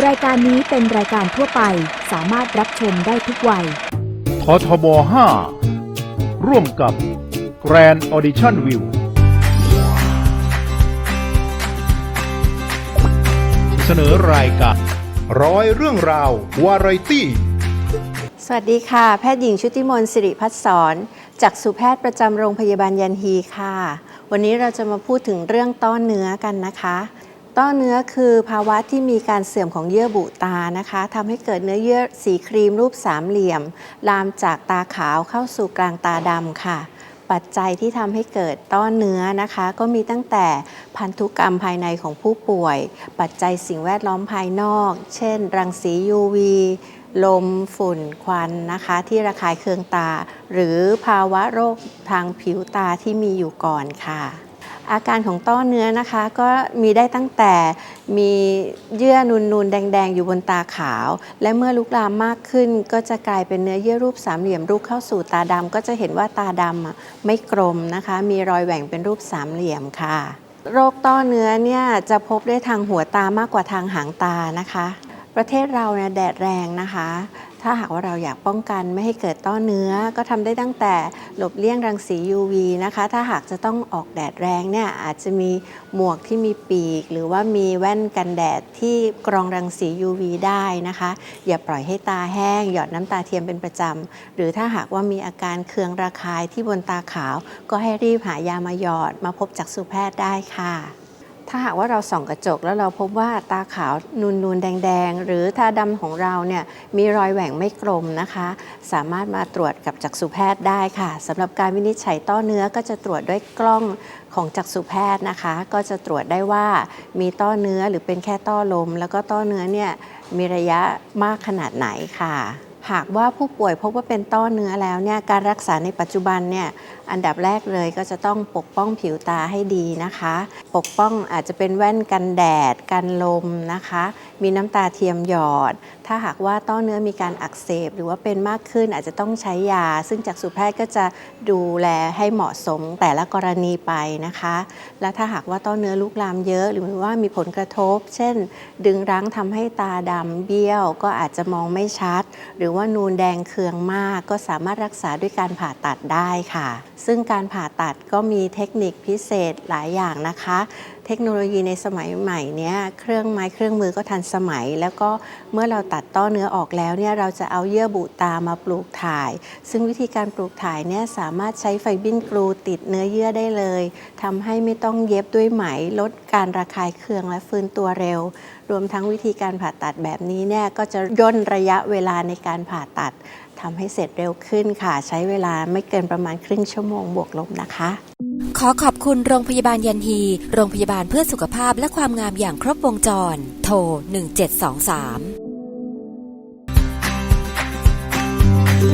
รายการนี้เป็นรายการทั่วไปสามารถรับชมได้ทุกวัย ททบ 5 ร่วมกับ Grand Audition View เสนอรายการร้อยเรื่องราว วาไรตี้ สวัสดีค่ะ แพทย์หญิงชุติมนต์สิริพัฒสอนจากสุแพทย์ประจำโรงพยาบาลยันฮีค่ะ วันนี้เราจะมาพูดถึงเรื่องต้อเนื้อกันนะคะ ต้อเนื้อคือภาวะที่มีการเสื่อมของเยื่อบุตานะคะทำให้เกิดเนื้อเยื่อสีครีมรูปสามเหลี่ยม ลามจากตาขาวเข้าสู่กลางตาดำค่ะ ปัจจัยที่ทำให้เกิดต้อเนื้อนะคะ ก็มีตั้งแต่พันธุกรรมภายในของผู้ป่วย ปัจจัยสิ่งแวดล้อมภายนอก เช่น รังสี UV ลมฝุ่นควันนะคะ ที่ระคายเคืองตา หรือภาวะโรคทางผิวตาที่มีอยู่ก่อนค่ะ อาการของต้อเนื้อนะคะก็มีได้ตั้งแต่มีเยื่อนูนๆ แดง ๆ อยู่บนตาขาว และเมื่อลุกลามมากขึ้น ก็จะกลายเป็นเนื้อเยื่อรูปสามเหลี่ยมรูปเข้าสู่ตาดำก็จะเห็นว่าตาดำไม่กลมนะคะ มีรอยแหว่งเป็นรูปสามเหลี่ยมค่ะ โรคต้อเนื้อเนี่ยจะพบได้ทางหัวตามากกว่าทางหางตานะคะ ประเทศเราเนี่ยแดดแรงนะคะ ถ้าหากว่าเราอยากป้องกันไม่ให้เกิดต้อเนื้อ ก็ทำได้ตั้งแต่หลบเลี่ยงรังสี UV นะคะ ถ้าหากจะต้องออกแดดแรงเนี่ยอาจจะมีหมวกที่มีปีก หรือว่ามีแว่นกันแดดที่กรองรังสี UV ได้นะคะ อย่าปล่อยให้ตาแห้ง หยอดน้ำตาเทียมเป็นประจำ หรือถ้าหากว่ามีอาการเคืองระคายที่บนตาขาว ก็ให้รีบหายามาหยอดมาพบจักษุแพทย์ได้ค่ะ ถ้าหากว่าเราส่องกระจกแล้วเราพบว่าตาขาวนูนนูนๆแดง ๆ หรือตาดำของเราเนี่ยมีรอยแหว่งไม่กลมนะคะ สามารถมาตรวจกับจักษุแพทย์ได้ค่ะสำหรับการวินิจฉัยต้อเนื้อก็จะตรวจด้วยกล้องของจักษุแพทย์นะคะ ก็จะตรวจได้ว่ามีต้อเนื้อหรือเป็นแค่ต้อลม แล้วก็ต้อเนื้อเนี่ยมีระยะมากขนาดไหนค่ะหากว่าผู้ป่วยพบว่าเป็นต้อเนื้อแล้วเนี่ยการรักษาในปัจจุบันเนี่ยอันดับแรกเลยก็จะต้องปกป้องผิวตาให้ดีนะคะ ปกป้องอาจจะเป็นแว่นกันแดด กันลมนะคะ มีน้ำตาเทียมหยอด ถ้าหากว่าต้อเนื้อมีการอักเสบ หรือว่าเป็นมากขึ้นอาจจะต้องใช้ยา ซึ่งจากสุแพทย์ก็จะดูแลให้เหมาะสมแต่ละกรณีไปนะคะ และถ้าหากว่าต้อเนื้อลุกลามเยอะ หรือว่ามีผลกระทบ เช่น ดึงรั้งทำให้ตาดำเบี้ยว ก็อาจจะมองไม่ชัด หรือว่านูนแดงเคืองมาก ก็สามารถรักษาด้วยการผ่าตัดได้ค่ะซึ่งการผ่าตัดก็มีเทคนิคพิเศษหลายอย่างนะคะ เทคโนโลยีในสมัยใหม่เนี้ยเครื่องไม้เครื่องมือก็ทันสมัย แล้วก็เมื่อเราตัดต้อเนื้อออกแล้วเนี่ยเราจะเอาเยื่อบุตามาปลูกถ่าย ซึ่งวิธีการปลูกถ่ายเนี่ยสามารถใช้ไฟบิ้นกรูติดเนื้อเยื่อได้เลยทำให้ไม่ต้องเย็บด้วยไหมลดการระคายเคืองและฟื้นตัวเร็ว รวมทั้งวิธีการผ่าตัดแบบนี้เนี่ยก็จะย่นระยะเวลาในการผ่าตัด ทำให้เสร็จเร็วขึ้นค่ะ ใช้เวลาไม่เกินประมาณครึ่งชั่วโมงบวกลบนะคะ ขอขอบคุณโรงพยาบาลยันฮี โรงพยาบาลเพื่อสุขภาพและความงามอย่างครบวงจร โทร 1723